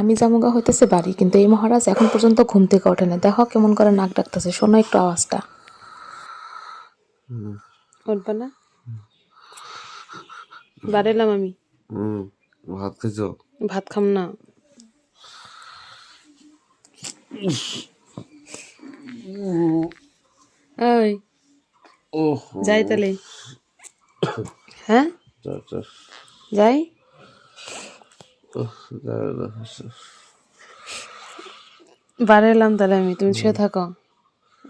আমি জামুগা হইতেছে বাড়ি কিন্তু এই মহারাজ এখন পর্যন্ত ঘুম থেকে ওঠে না। দেখো কেমন করে নাক ডাকতেছে শোনো একটু আওয়াজটা। উঠবা না? বাড়াইলাম আমি। হুম ভাত খেয়েছো ভাত খাম না। ওই যাই তাহলে। হ্যাঁ? আচ্ছা যাই এলাম তাহলে আমি তুমি শুয়ে থাকো।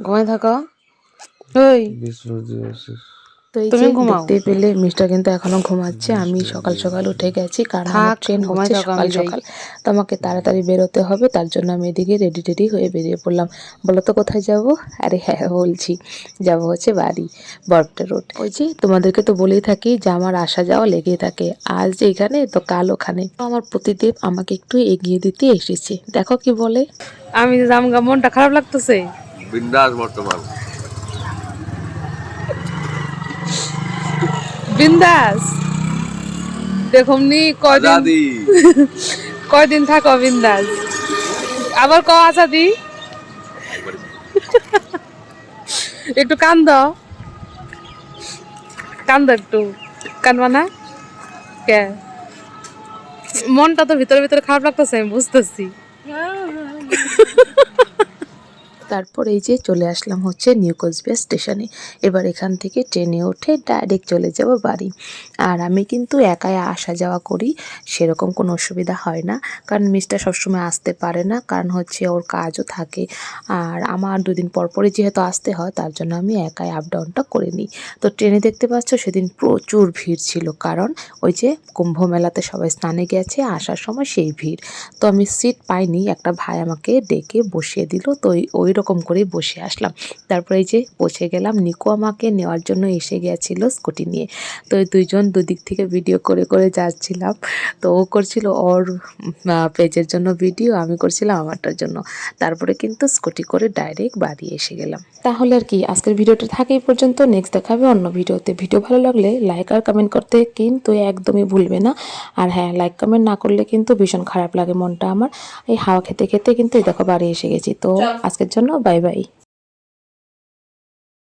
ঘুমাই থাকো। ওই। বিশ তো এই তুমি যে দেখতে পেলে মিস্টার কিন্তু এখনও ঘুমাচ্ছে। আমি সকাল সকাল উঠে গেছি কারণ ট্রেন হচ্ছে সকাল সকাল। তো আমাকে তাড়াতাড়ি বেরোতে হবে তার জন্য আমি এদিকে রেডি টেডি হয়ে বেরিয়ে পড়লাম। বলো তো কোথায় যাব? আরে হ্যাঁ বলছি যাব হচ্ছে বাড়ি বরপটা রোড ওই যে তোমাদেরকে তো বলেই থাকি যে আমার আসা যাওয়া লেগেই থাকে। আজ এখানে তো কাল ওখানে। তো আমার প্রতিদেব আমাকে একটু এগিয়ে দিতে এসেছে। দেখো কি বলে। আমি মনটা খারাপ লাগতেছে। বিন্দাস বর্তমান। বিন্দাস। দেখুন নি কয়দিন থাকো বিন্দাস আবার ক আসাদি একটু কান্দ কান্দ একটু। কানবা না? কে? মনটা তো ভিতরে ভিতরে খারাপ লাগতেছে আমি বুঝতেছি। তারপর এই যে চলে আসলাম হচ্ছে নিউ কোচবিহার স্টেশনে। এবার এখান থেকে ট্রেনে উঠে ডাইরেক্ট চলে যাব বাড়ি। আর আমি কিন্তু একাই আসা যাওয়া করি, সেরকম কোনো অসুবিধা হয় না। কারণ মিস্টার সবসময় আসতে পারে না, কারণ হচ্ছে ওর কাজও থাকে। আর আমার দুদিন পর পরই যেহেতু আসতে হয়, তার জন্য আমি একাই আপ ডাউনটা করে নিই। তো ট্রেনে দেখতে পাচ্ছ সেদিন প্রচুর ভিড় ছিল, কারণ ওই যে কুম্ভ মেলাতে সবাই স্নানে গেছে, আসার সময় সেই ভিড়। তো আমি সিট পাইনি, একটা ভাই আমাকে ডেকে বসিয়ে দিল। তো ওই ওই রকম করেই বসে আসলাম। তারপরে এই যে পৌঁছে গেলাম নিকো আমাকে নেওয়ার জন্য এসে গিয়েছিল স্কুটি নিয়ে। তো ওই দুইজন দুদিক থেকে ভিডিও করে করে যাচ্ছিলাম। তো ও করছিল ওর পেজের জন্য ভিডিও আমি করছিলাম আমারটার জন্য। তারপরে কিন্তু স্কুটি করে ডাইরেক্ট বাড়ি এসে গেলাম। তাহলে আর কি আজকের ভিডিওটা থাকে এই পর্যন্ত। নেক্সট দেখাবে অন্য ভিডিওতে। ভিডিও ভালো লাগলে লাইক আর কমেন্ট করতে কিন্তু একদমই ভুলবে না। আর হ্যাঁ লাইক কমেন্ট না করলে কিন্তু ভীষণ খারাপ লাগে মনটা আমার। এই হাওয়া খেতে খেতে কিন্তু এই দেখো বাড়ি এসে গেছি। তো আজকের জন্য বাই বাই